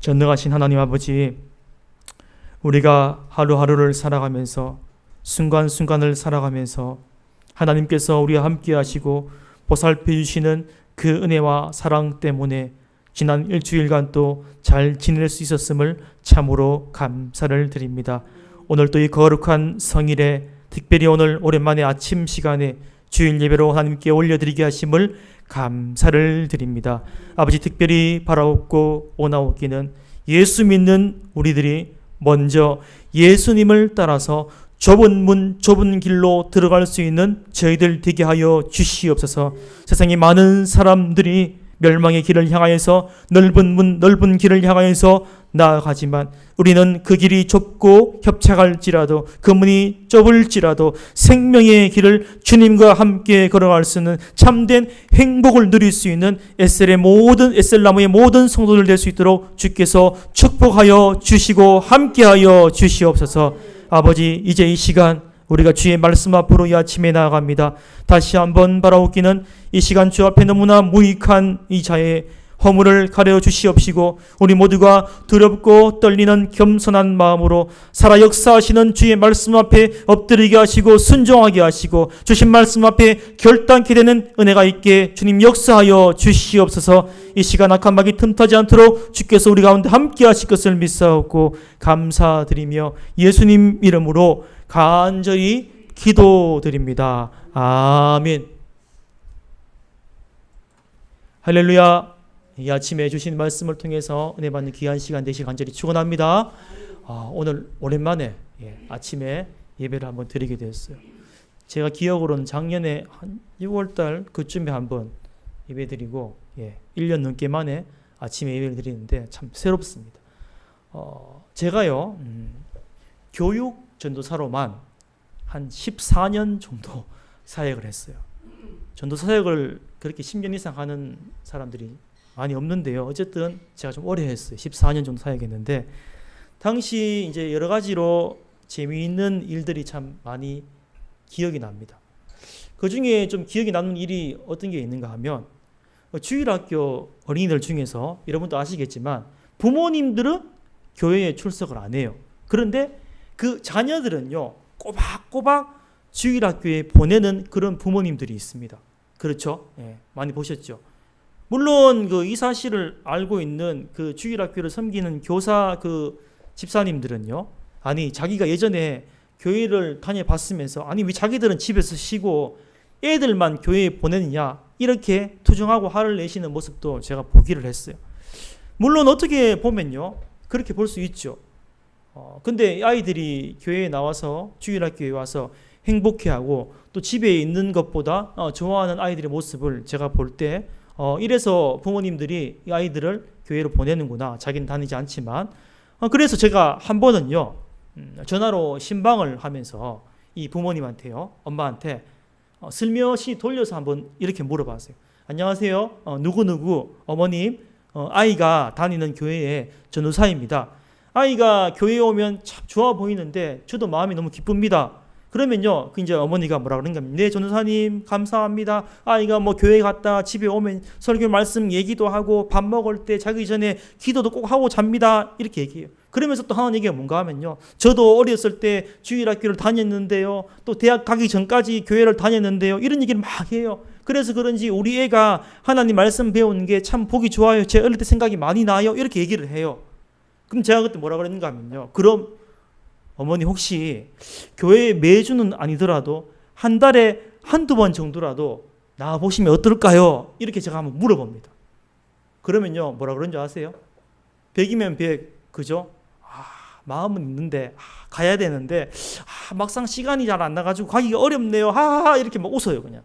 전능하신 하나님 아버지, 우리가 하루하루를 살아가면서 순간순간을 살아가면서 하나님께서 우리와 함께 하시고 보살펴 주시는 그 은혜와 사랑 때문에 지난 일주일간 또 잘 지낼 수 있었음을 참으로 감사를 드립니다. 오늘 또 이 거룩한 성일에 특별히 오늘 오랜만에 아침 시간에 주일 예배로 하나님께 올려드리게 하심을 감사를 드립니다. 아버지 특별히 바라옵고 오나오기는 예수 믿는 우리들이 먼저 예수님을 따라서 좁은 문, 좁은 길로 들어갈 수 있는 저희들 되게 하여 주시옵소서. 세상에 많은 사람들이 멸망의 길을 향하여서 넓은 문, 넓은 길을 향하여서 나아가지만 우리는 그 길이 좁고 협착할지라도 그 문이 좁을지라도 생명의 길을 주님과 함께 걸어갈 수 있는 참된 행복을 누릴 수 있는 에셀의 모든 에셀나무의 모든 성도들 될 수 있도록 주께서 축복하여 주시고 함께하여 주시옵소서. 아버지 이제 이 시간 우리가 주의 말씀 앞으로 이 아침에 나아갑니다. 다시 한번 바라옵기는 이 시간 주 앞에 너무나 무익한 이 자의 허물을 가려 주시옵시고 우리 모두가 두렵고 떨리는 겸손한 마음으로 살아 역사하시는 주의 말씀 앞에 엎드리게 하시고 순종하게 하시고 주신 말씀 앞에 결단케 되는 은혜가 있게 주님 역사하여 주시옵소서 이 시간 악한 막이 틈타지 않도록 주께서 우리 가운데 함께 하실 것을 믿사옵고 감사드리며 예수님 이름으로 간절히 기도드립니다. 아멘. 할렐루야. 이 아침에 주신 말씀을 통해서 은혜 받는 귀한 시간 되시 간절히 축원합니다. 아, 오늘 오랜만에 예, 아침에 예배를 한번 드리게 되었어요. 제가 기억으로는 작년에 한 6월달 그쯤에 한번 예배 드리고 예, 1년 넘게 만에 아침에 예배를 드리는데 참 새롭습니다. 어, 제가요 음, 교육 전도사로만 한 14년 정도 사역을 했어요. 전도 사역을 그렇게 10년 이상 하는 사람들이 많이 없는데요. 어쨌든 제가 좀 오래 했어요. 14년 정도 사역했는데 당시 이제 여러 가지로 재미있는 일들이 참 많이 기억이 납니다. 그 중에 좀 기억이 남는 일이 어떤 게 있는가 하면 주일학교 어린이들 중에서 여러분도 아시겠지만 부모님들은 교회에 출석을 안 해요. 그런데 그 자녀들은요 꼬박꼬박 주일학교에 보내는 그런 부모님들이 있습니다. 그렇죠? 예, 많이 보셨죠? 물론 그 이 사실을 알고 있는 그 주일학교를 섬기는 교사 그 집사님들은요. 아니 자기가 예전에 교회를 다녀봤으면서 아니 왜 자기들은 집에서 쉬고 애들만 교회에 보내느냐 이렇게 투정하고 화를 내시는 모습도 제가 보기를 했어요. 물론 어떻게 보면요 그렇게 볼 수 있죠. 어, 근데 아이들이 교회에 나와서 주일학교에 와서 행복해하고 또 집에 있는 것보다 어, 좋아하는 아이들의 모습을 제가 볼때 어, 이래서 부모님들이 이 아이들을 교회로 보내는구나. 자기는 다니지 않지만. 어, 그래서 제가 한 번은요, 음, 전화로 신방을 하면서 이 부모님한테요, 엄마한테 어, 슬며시 돌려서 한번 이렇게 물어봤어요. 안녕하세요. 어, 누구누구 어머님, 어, 아이가 다니는 교회의 전도사입니다. 아이가 교회에 오면 참 좋아 보이는데 저도 마음이 너무 기쁩니다. 그러면요, 그 이제 어머니가 뭐라 그러는가, 네, 전도사님, 감사합니다. 아이가 뭐 교회 갔다 집에 오면 설교 말씀 얘기도 하고 밥 먹을 때 자기 전에 기도도 꼭 하고 잡니다. 이렇게 얘기해요. 그러면서 또 하는 얘기가 뭔가 하면요. 저도 어렸을 때 주일 학교를 다녔는데요. 또 대학 가기 전까지 교회를 다녔는데요. 이런 얘기를 막 해요. 그래서 그런지 우리 애가 하나님 말씀 배우는 게 참 보기 좋아요. 제 어릴 때 생각이 많이 나요. 이렇게 얘기를 해요. 그럼 제가 그때 뭐라 그랬는가 하면요. 그럼 어머니 혹시 교회에 매주는 아니더라도 한 달에 한두 번 정도라도 나와 보시면 어떨까요? 이렇게 제가 한번 물어봅니다. 그러면요, 뭐라 그런지 아세요? 100이면 100, 그죠? 아, 마음은 있는데, 아, 가야 되는데, 아, 막상 시간이 잘 안 나가지고 가기가 어렵네요. 하하하, 이렇게 막 웃어요, 그냥.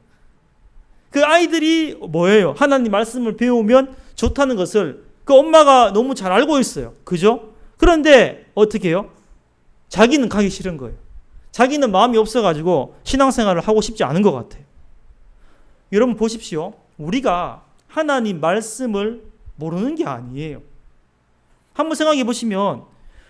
그 아이들이 뭐예요? 하나님 말씀을 배우면 좋다는 것을 그 엄마가 너무 잘 알고 있어요. 그죠? 그런데 어떻게 해요? 자기는 가기 싫은 거예요. 자기는 마음이 없어가지고 신앙생활을 하고 싶지 않은 것 같아요. 여러분 보십시오. 우리가 하나님 말씀을 모르는 게 아니에요. 한번 생각해 보시면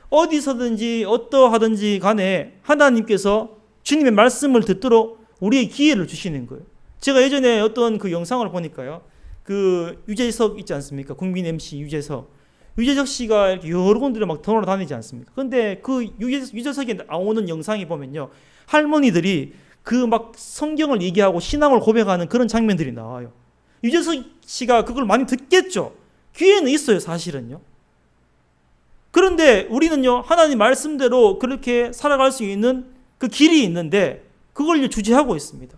어디서든지 어떠하든지 간에 하나님께서 주님의 말씀을 듣도록 우리의 기회를 주시는 거예요. 제가 예전에 어떤 그 영상을 보니까요. 그 유재석 있지 않습니까? 국민 MC 유재석. 유재석 씨가 이렇게 여러 군데를 막 돌아다니지 않습니까? 근데 그 유재, 유재석이 나오는 영상이 보면요. 할머니들이 그 막 성경을 얘기하고 신앙을 고백하는 그런 장면들이 나와요. 유재석 씨가 그걸 많이 듣겠죠. 귀에는 있어요, 사실은요. 그런데 우리는요, 하나님 말씀대로 그렇게 살아갈 수 있는 그 길이 있는데 그걸 주제하고 있습니다.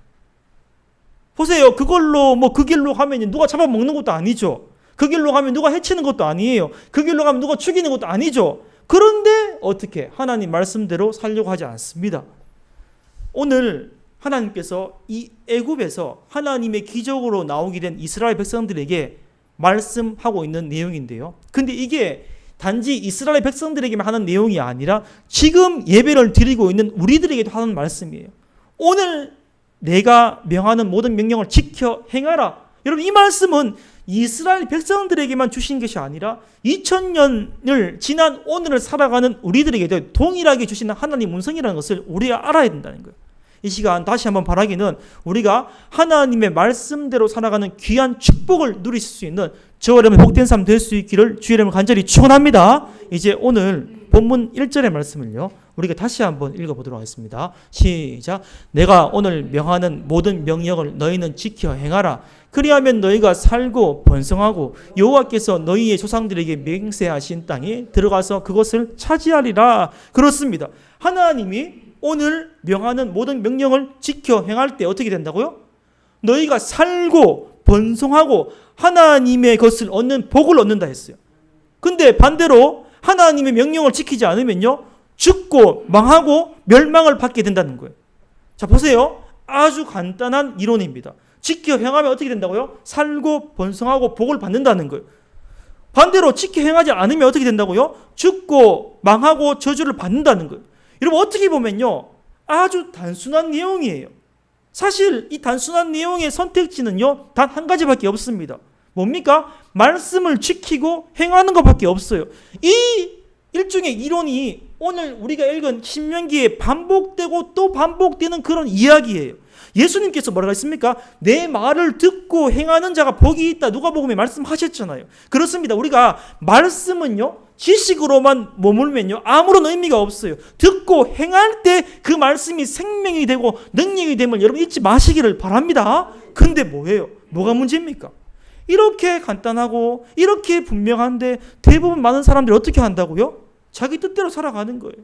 보세요. 그걸로 뭐 그 길로 가면 누가 잡아먹는 것도 아니죠. 그 길로 가면 누가 해치는 것도 아니에요. 그 길로 가면 누가 죽이는 것도 아니죠. 그런데 어떻게 하나님 말씀대로 살려고 하지 않습니다. 오늘 하나님께서 이 애굽에서 하나님의 기적으로 나오게 된 이스라엘 백성들에게 말씀하고 있는 내용인데요. 근데 이게 단지 이스라엘 백성들에게만 하는 내용이 아니라 지금 예배를 드리고 있는 우리들에게도 하는 말씀이에요. 오늘 내가 명하는 모든 명령을 지켜 행하라. 여러분 이 말씀은 이스라엘 백성들에게만 주신 것이 아니라 2000년을 지난 오늘을 살아가는 우리들에게도 동일하게 주시는 하나님 음성이라는 것을 우리가 알아야 된다는 거예요. 이 시간 다시 한번 바라기는 우리가 하나님의 말씀대로 살아가는 귀한 축복을 누리실 수 있는 저와 여러분 복된 삶 될 수 있기를 주의 이름을 간절히 축원합니다. 이제 오늘 본문 1절의 말씀을요. 우리가 다시 한번 읽어보도록 하겠습니다. 시작. 내가 오늘 명하는 모든 명령을 너희는 지켜 행하라. 그리하면 너희가 살고 번성하고 여호와께서 너희의 조상들에게 맹세하신 땅에 들어가서 그것을 차지하리라. 그렇습니다. 하나님이 오늘 명하는 모든 명령을 지켜 행할 때 어떻게 된다고요? 너희가 살고 번성하고 하나님의 것을 얻는 복을 얻는다 했어요. 근데 반대로 하나님의 명령을 지키지 않으면요. 죽고 망하고 멸망을 받게 된다는 거예요. 자, 보세요. 아주 간단한 이론입니다. 지켜 행하면 어떻게 된다고요? 살고 번성하고 복을 받는다는 거예요. 반대로 지켜 행하지 않으면 어떻게 된다고요? 죽고 망하고 저주를 받는다는 거예요. 여러분 어떻게 보면요. 아주 단순한 내용이에요. 사실 이 단순한 내용의 선택지는요. 단 한 가지밖에 없습니다. 뭡니까? 말씀을 지키고 행하는 것밖에 없어요. 이 일종의 이론이 오늘 우리가 읽은 신명기에 반복되고 또 반복되는 그런 이야기예요. 예수님께서 뭐라고 했습니까? 내 말을 듣고 행하는 자가 복이 있다. 누가복음에 말씀하셨잖아요. 그렇습니다. 우리가 말씀은요. 지식으로만 머물면요. 아무런 의미가 없어요. 듣고 행할 때 그 말씀이 생명이 되고 능력이 됨을 여러분 잊지 마시기를 바랍니다. 근데 뭐예요? 뭐가 문제입니까? 이렇게 간단하고 이렇게 분명한데 대부분 많은 사람들이 어떻게 한다고요? 자기 뜻대로 살아가는 거예요.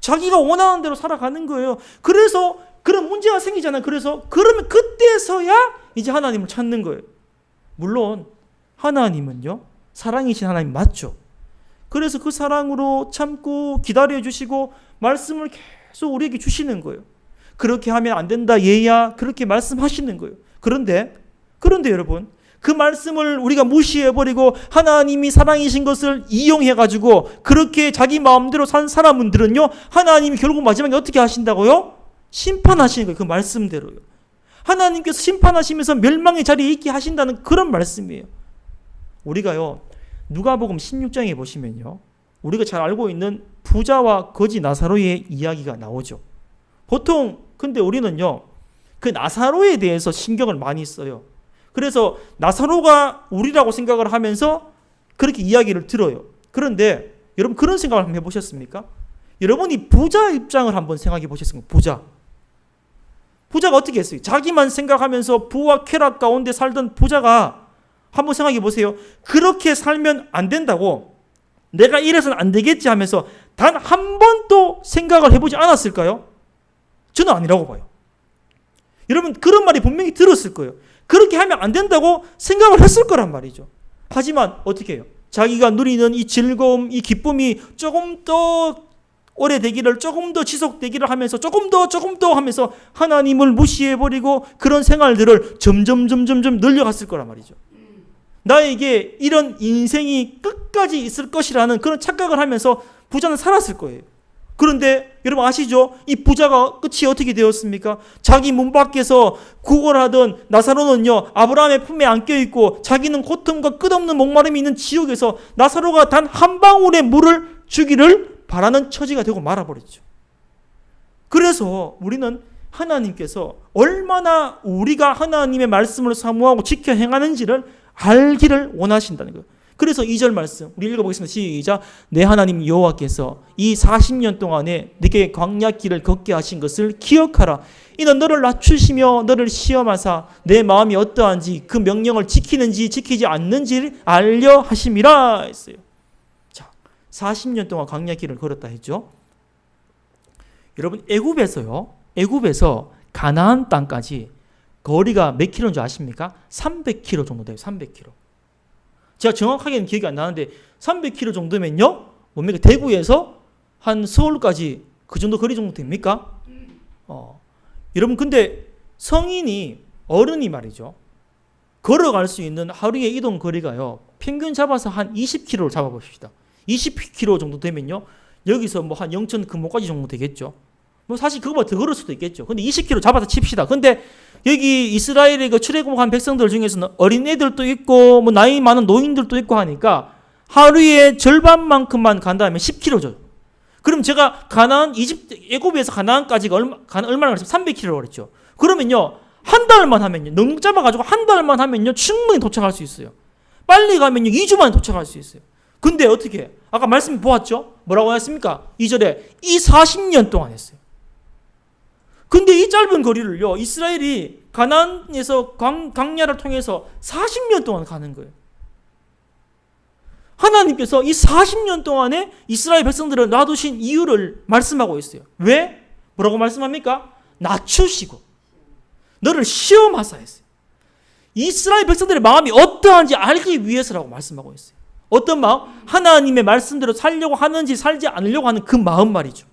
자기가 원하는 대로 살아가는 거예요. 그래서 그런 문제가 생기잖아요. 그래서 그러면 그때서야 이제 하나님을 찾는 거예요. 물론 하나님은요. 사랑이신 하나님 맞죠. 그래서 그 사랑으로 참고 기다려 주시고 말씀을 계속 우리에게 주시는 거예요. 그렇게 하면 안 된다. 얘야. 그렇게 말씀하시는 거예요. 그런데 그런데 여러분 그 말씀을 우리가 무시해버리고 하나님이 사랑이신 것을 이용해가지고 그렇게 자기 마음대로 산 사람들은요, 하나님이 결국 마지막에 어떻게 하신다고요? 심판하시는 거예요. 그 말씀대로요. 하나님께서 심판하시면서 멸망의 자리에 있게 하신다는 그런 말씀이에요. 우리가요, 누가복음 16장에 보시면요, 우리가 잘 알고 있는 부자와 거지 나사로의 이야기가 나오죠. 보통 근데 우리는요, 그 나사로에 대해서 신경을 많이 써요. 그래서 나사로가 우리라고 생각을 하면서 그렇게 이야기를 들어요. 그런데 여러분 그런 생각을 한번 해보셨습니까? 여러분이 부자 입장을 한번 생각해 보셨습니까? 부자. 부자가 어떻게 했어요? 자기만 생각하면서 부와 쾌락 가운데 살던 부자가 한번 생각해 보세요. 그렇게 살면 안 된다고 내가 이래서는 안 되겠지 하면서 단 한 번도 생각을 해보지 않았을까요? 저는 아니라고 봐요. 여러분 그런 말이 분명히 들었을 거예요. 그렇게 하면 안 된다고 생각을 했을 거란 말이죠. 하지만 어떻게 해요? 자기가 누리는 이 즐거움, 이 기쁨이 조금 더 오래되기를 조금 더 지속되기를 하면서 조금 더 조금 더 하면서 하나님을 무시해버리고 그런 생활들을 점점 점점 점 늘려갔을 거란 말이죠. 나에게 이런 인생이 끝까지 있을 것이라는 그런 착각을 하면서 부자는 살았을 거예요. 그런데 여러분 아시죠? 이 부자가 끝이 어떻게 되었습니까? 자기 문 밖에서 구걸하던 나사로는요 아브라함의 품에 안겨 있고 자기는 고통과 끝없는 목마름이 있는 지옥에서 나사로가 단 한 방울의 물을 주기를 바라는 처지가 되고 말아버렸죠. 그래서 우리는 하나님께서 얼마나 우리가 하나님의 말씀을 사모하고 지켜 행하는지를 알기를 원하신다는 거예요. 그래서 2절 말씀 우리 읽어보겠습니다. 시작. 내 하나님 여호와께서 이 40년 동안에 네게 광야 길을 걷게 하신 것을 기억하라. 이는 너를 낮추시며 너를 시험하사 내 마음이 어떠한지 그 명령을 지키는지 지키지 않는지 알려 하심이라 했어요. 자, 40년 동안 광야 길을 걸었다 했죠. 여러분 애굽에서요. 애굽에서 가나안 땅까지 거리가 몇 킬로인 줄 아십니까? 300킬로 정도 돼요. 300킬로. 제가 정확하게는 기억이 안 나는데 300킬로 정도면요. 뭡니까? 대구에서 한 서울까지 그 정도 거리 정도 됩니까? 어. 여러분 근데 성인이 어른이 말이죠. 걸어갈 수 있는 하루의 이동 거리가요. 평균 잡아서 한 20km를 잡아봅시다. 20km 정도 되면요. 여기서 뭐 한 영천 금호까지 정도 되겠죠. 뭐 사실 그거보다 더 걸을 수도 있겠죠. 근데 20km 잡아서 칩시다. 근데 여기 이스라엘의 그 출애굽한 백성들 중에서는 어린애들도 있고 뭐 나이 많은 노인들도 있고 하니까 하루에 절반만큼만 간다면 10km죠. 그럼 제가 가나안 이집트 애굽에서 가나안까지가 얼마 가 얼마나 걸렸어요? 300km 걸렸죠. 그러면요. 한 달만 하면요. 넉넉 잡아 가지고 한 달만 하면요. 충분히 도착할 수 있어요. 빨리 가면요. 2주 만에 도착할 수 있어요. 근데 어떻게? 아까 말씀 보았죠? 뭐라고 했습니까? 2절에 이 40년 동안 했어요. 근데 이 짧은 거리를요, 이스라엘이 가나안에서 광, 광야를 통해서 40년 동안 가는 거예요. 하나님께서 이 40년 동안에 이스라엘 백성들을 놔두신 이유를 말씀하고 있어요. 왜? 뭐라고 말씀합니까? 낮추시고 너를 시험하사 했어요. 이스라엘 백성들의 마음이 어떠한지 알기 위해서라고 말씀하고 있어요. 어떤 마음? 하나님의 말씀대로 살려고 하는지 살지 않으려고 하는 그 마음 말이죠.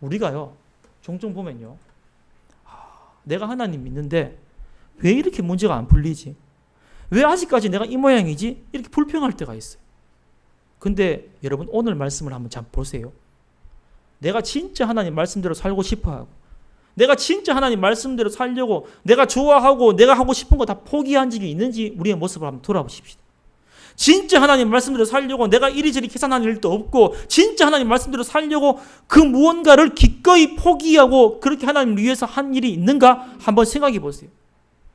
우리가요. 종종 보면요. 아, 내가 하나님 믿는데 왜 이렇게 문제가 안 풀리지? 왜 아직까지 내가 이 모양이지? 이렇게 불평할 때가 있어요. 근데 여러분 오늘 말씀을 한번 잘 보세요. 내가 진짜 하나님 말씀대로 살고 싶어 하고 내가 진짜 하나님 말씀대로 살려고 내가 좋아하고 내가 하고 싶은 거 다 포기한 적이 있는지 우리의 모습을 한번 돌아보십시다. 진짜 하나님 말씀대로 살려고 내가 이리저리 계산하는 일도 없고 진짜 하나님 말씀대로 살려고 그 무언가를 기꺼이 포기하고 그렇게 하나님을 위해서 한 일이 있는가 한번 생각해 보세요.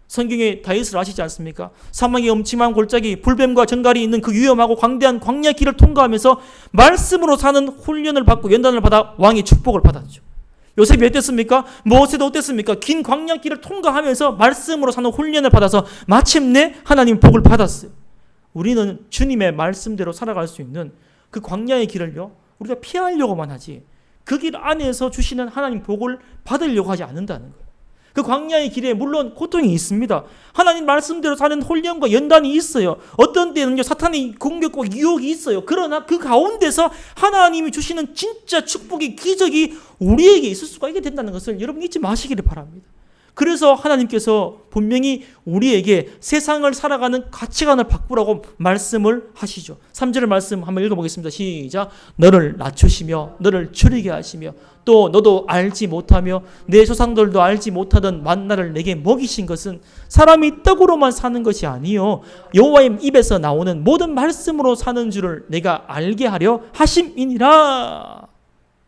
성경에 다윗을 아시지 않습니까? 사망의 엄침한 골짜기, 불뱀과 정갈이 있는 그 위험하고 광대한 광야 길을 통과하면서 말씀으로 사는 훈련을 받고 연단을 받아 왕의 축복을 받았죠. 요셉이 어땠습니까? 모세도 어땠습니까? 긴 광야 길을 통과하면서 말씀으로 사는 훈련을 받아서 마침내 하나님 복을 받았어요. 우리는 주님의 말씀대로 살아갈 수 있는 그 광야의 길을요, 우리가 피하려고만 하지, 그 길 안에서 주시는 하나님 복을 받으려고 하지 않는다는 거예요. 그 광야의 길에 물론 고통이 있습니다. 하나님 말씀대로 사는 훈련과 연단이 있어요. 어떤 때는요, 사탄의 공격과 유혹이 있어요. 그러나 그 가운데서 하나님이 주시는 진짜 축복의 기적이 우리에게 있을 수가 있게 된다는 것을 여러분 잊지 마시기를 바랍니다. 그래서 하나님께서 분명히 우리에게 세상을 살아가는 가치관을 바꾸라고 말씀을 하시죠. 3절 말씀 한번 읽어보겠습니다. 시작. 너를 낮추시며 너를 줄이게 하시며 또 너도 알지 못하며 내 조상들도 알지 못하던 만나를 내게 먹이신 것은 사람이 떡으로만 사는 것이 아니요 여호와의 입에서 나오는 모든 말씀으로 사는 줄을 내가 알게 하려 하심이니라.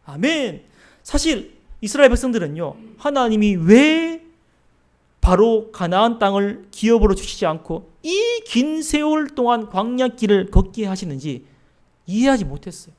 아멘. 사실 이스라엘 백성들은요. 하나님이 왜 바로 가나안 땅을 기업으로 주시지 않고 이 긴 세월 동안 광야 길을 걷게 하시는지 이해하지 못했어요.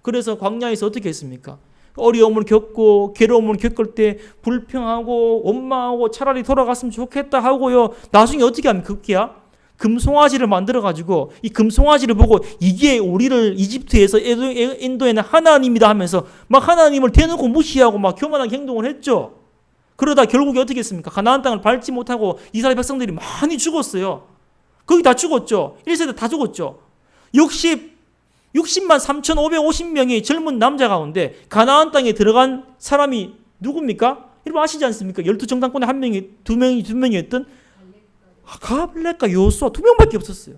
그래서 광야에서 어떻게 했습니까? 어려움을 겪고 괴로움을 겪을 때 불평하고 원망하고 차라리 돌아갔으면 좋겠다 하고요. 나중에 어떻게 하면 급기야? 금송아지를 만들어 가지고 이 금송아지를 보고 이게 우리를 이집트에서 인도에는 하나님이다 하면서 막 하나님을 대놓고 무시하고 막 교만한 행동을 했죠. 그러다 결국에 어떻게 했습니까? 가나안 땅을 밟지 못하고 이스라엘 백성들이 많이 죽었어요. 거기 다 죽었죠. 1세대 다 죽었죠. 60 60만 3,550명의 젊은 남자 가운데 가나안 땅에 들어간 사람이 누굽니까? 여러분 아시지 않습니까? 열두 정당권에 한 명이 두 명이 두 명이었던 갈렙과 여호수아 두 명밖에 없었어요.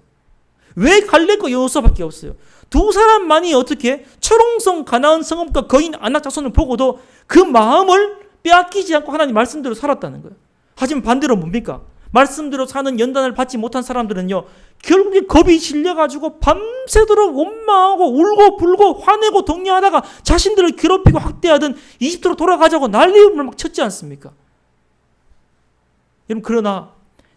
왜 갈렙과 여호수아밖에 없어요? 두 사람만이 어떻게 철옹성 가나안 성읍과 거인 안악 자손을 보고도 그 마음을 빼앗기지 않고 하나님 말씀대로 살았다는 거예요. 하지만 반대로 뭡니까? 말씀대로 사는 연단을 받지 못한 사람들은요, 결국에 겁이 실려가지고 밤새도록 원망하고 울고 불고 화내고 동요하다가 자신들을 괴롭히고 학대하던 이집트로 돌아가자고 난리를 막 쳤지 않습니까? 여러분, 그러나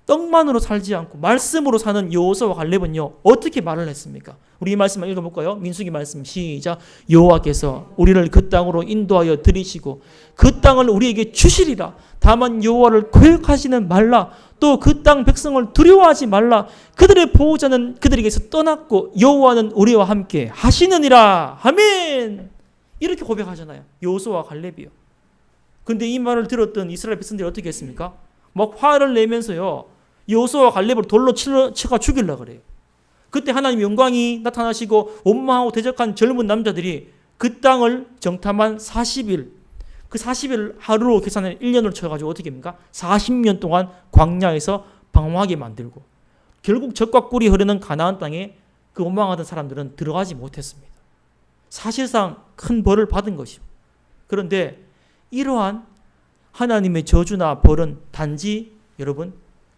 떡만으로 살지 않고 말씀으로 사는 여호수아와 갈렙은요 어떻게 말을 했습니까? 우리 이 말씀 읽어볼까요? 민수기 말씀 시작. 여호와께서 우리를 그 땅으로 인도하여 들이시고 그 땅을 우리에게 주시리라. 다만 여호와를 거역하지는 말라. 또 그 땅 백성을 두려워하지 말라. 그들의 보호자는 그들에게서 떠났고 여호와는 우리와 함께 하시느니라. 아멘. 이렇게 고백하잖아요. 여호수아와 갈렙이요. 근데 이 말을 들었던 이스라엘 백성들이 어떻게 했습니까? 막 화를 내면서요 여호수아와 갈렙을 돌로 쳐가 죽이려 그래요. 그때 하나님 영광이 나타나시고 원망하고 대적한 젊은 남자들이 그 땅을 정탐한 40일 그 40일 하루로 계산해 1년을 쳐가지고 어떻게 합니까? 40년 동안 광야에서 방황하게 만들고 결국 적과 꿀이 흐르는 가나안 땅에 그 원망하던 사람들은 들어가지 못했습니다. 사실상 큰 벌을 받은 것이요. 그런데 이러한 하나님의 저주나 벌은 단지 여러분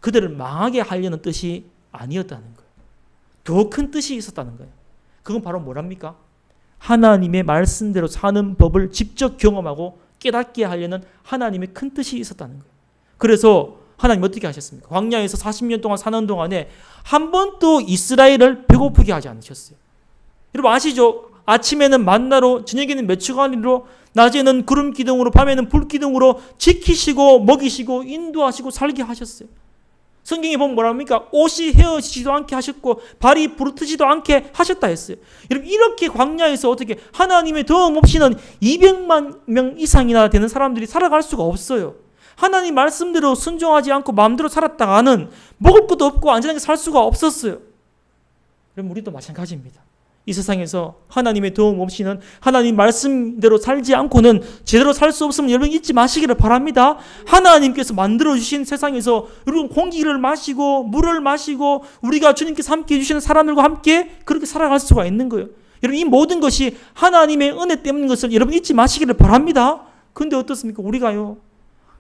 그들을 망하게 하려는 뜻이 아니었다는 거예요. 더 큰 뜻이 있었다는 거예요. 그건 바로 뭐랍니까? 하나님의 말씀대로 사는 법을 직접 경험하고 깨닫게 하려는 하나님의 큰 뜻이 있었다는 거예요. 그래서 하나님 어떻게 하셨습니까? 광야에서 40년 동안 사는 동안에 한 번도 이스라엘을 배고프게 하지 않으셨어요. 여러분 아시죠? 아침에는 만나로, 저녁에는 메추가리로, 낮에는 구름 기둥으로, 밤에는 불 기둥으로 지키시고 먹이시고 인도하시고 살게 하셨어요. 성경에 보면 뭐랍니까? 옷이 헤어지지도 않게 하셨고 발이 부르트지도 않게 하셨다 했어요. 여러분 이렇게 광야에서 어떻게 하나님의 도움 없이는 200만 명 이상이나 되는 사람들이 살아갈 수가 없어요. 하나님 말씀대로 순종하지 않고 마음대로 살았다가는 먹을 것도 없고 안전하게 살 수가 없었어요. 그럼 우리도 마찬가지입니다. 이 세상에서 하나님의 도움 없이는 하나님 말씀대로 살지 않고는 제대로 살 수 없으면 여러분 잊지 마시기를 바랍니다. 하나님께서 만들어 주신 세상에서 여러분 공기를 마시고 물을 마시고 우리가 주님께서 함께 해 주시는 사람들과 함께 그렇게 살아갈 수가 있는 거예요. 여러분 이 모든 것이 하나님의 은혜 때문인 것을 여러분 잊지 마시기를 바랍니다. 근데 어떻습니까? 우리가요.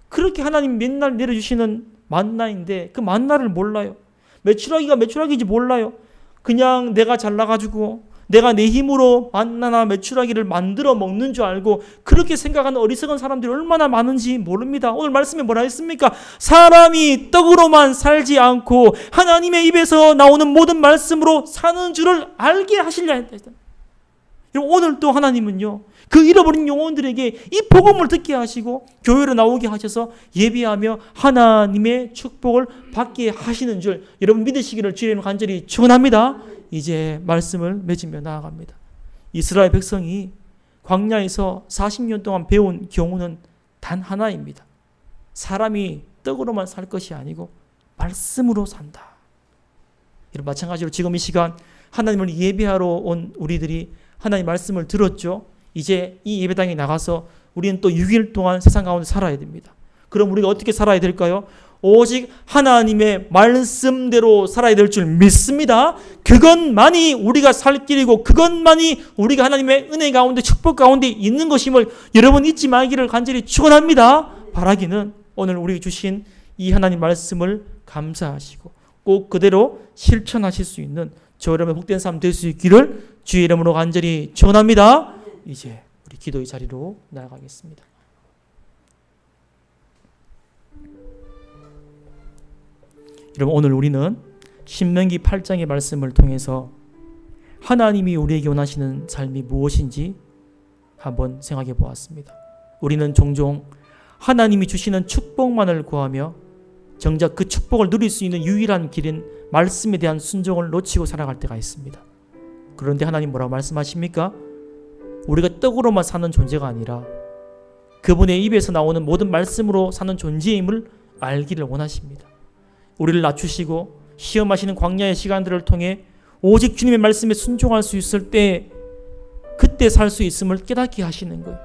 그렇게 하나님 맨날 내려 주시는 만나인데 그 만나를 몰라요. 매출하기가 매출하기인지 몰라요. 그냥 내가 잘나가지고 내가 내 힘으로 만나나 매출하기를 만들어 먹는 줄 알고 그렇게 생각하는 어리석은 사람들이 얼마나 많은지 모릅니다. 오늘 말씀에 뭐라 했습니까? 사람이 떡으로만 살지 않고 하나님의 입에서 나오는 모든 말씀으로 사는 줄을 알게 하시려 했다. 오늘 또 하나님은요. 그 잃어버린 영혼들에게 이 복음을 듣게 하시고 교회로 나오게 하셔서 예비하며 하나님의 축복을 받게 하시는 줄 여러분 믿으시기를 주님 간절히 축원합니다. 이제 말씀을 맺으며 나아갑니다. 이스라엘 백성이 광야에서 40년 동안 배운 경우는 단 하나입니다. 사람이 떡으로만 살 것이 아니고 말씀으로 산다. 이런 마찬가지로 지금 이 시간 하나님을 예배하러 온 우리들이 하나님 말씀을 들었죠. 이제 이 예배당에 나가서 우리는 또 6일 동안 세상 가운데 살아야 됩니다. 그럼 우리가 어떻게 살아야 될까요? 오직 하나님의 말씀대로 살아야 될 줄 믿습니다. 그것만이 우리가 살 길이고 그것만이 우리가 하나님의 은혜 가운데 축복 가운데 있는 것임을 여러분 잊지 말기를 간절히 축원합니다. 바라기는 오늘 우리 주신 이 하나님 말씀을 감사하시고 꼭 그대로 실천하실 수 있는 저 여러분의 복된 삶 될 수 있기를 주의 이름으로 간절히 축원합니다. 이제 우리 기도의 자리로 나아가겠습니다. 여러분 오늘 우리는 신명기 8장의 말씀을 통해서 하나님이 우리에게 원하시는 삶이 무엇인지 한번 생각해 보았습니다. 우리는 종종 하나님이 주시는 축복만을 구하며 정작 그 축복을 누릴 수 있는 유일한 길인 말씀에 대한 순종을 놓치고 살아갈 때가 있습니다. 그런데 하나님 뭐라고 말씀하십니까? 우리가 떡으로만 사는 존재가 아니라 그분의 입에서 나오는 모든 말씀으로 사는 존재임을 알기를 원하십니다. 우리를 낮추시고 시험하시는 광야의 시간들을 통해 오직 주님의 말씀에 순종할 수 있을 때 그때 살 수 있음을 깨닫게 하시는 거예요.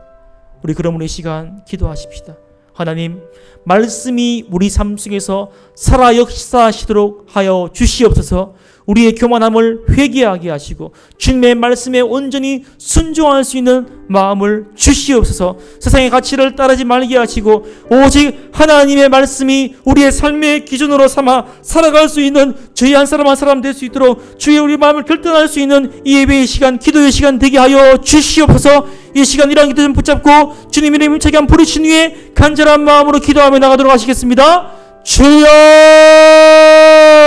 우리 그러므로 이 시간 기도하십시다. 하나님, 말씀이 우리 삶 속에서 살아 역사하시도록 하여 주시옵소서. 우리의 교만함을 회개하게 하시고 주님의 말씀에 온전히 순종할 수 있는 마음을 주시옵소서. 세상의 가치를 따르지 말게 하시고 오직 하나님의 말씀이 우리의 삶의 기준으로 삼아 살아갈 수 있는 저희 한 사람 한 사람 될 수 있도록 주의 우리 마음을 결단할 수 있는 이 예배의 시간, 기도의 시간 되게 하여 주시옵소서. 이 시간 이런 기도 좀 붙잡고 주님 이름 힘차게 한 부르신 후에 간절한 마음으로 기도하며 나가도록 하시겠습니다. 주여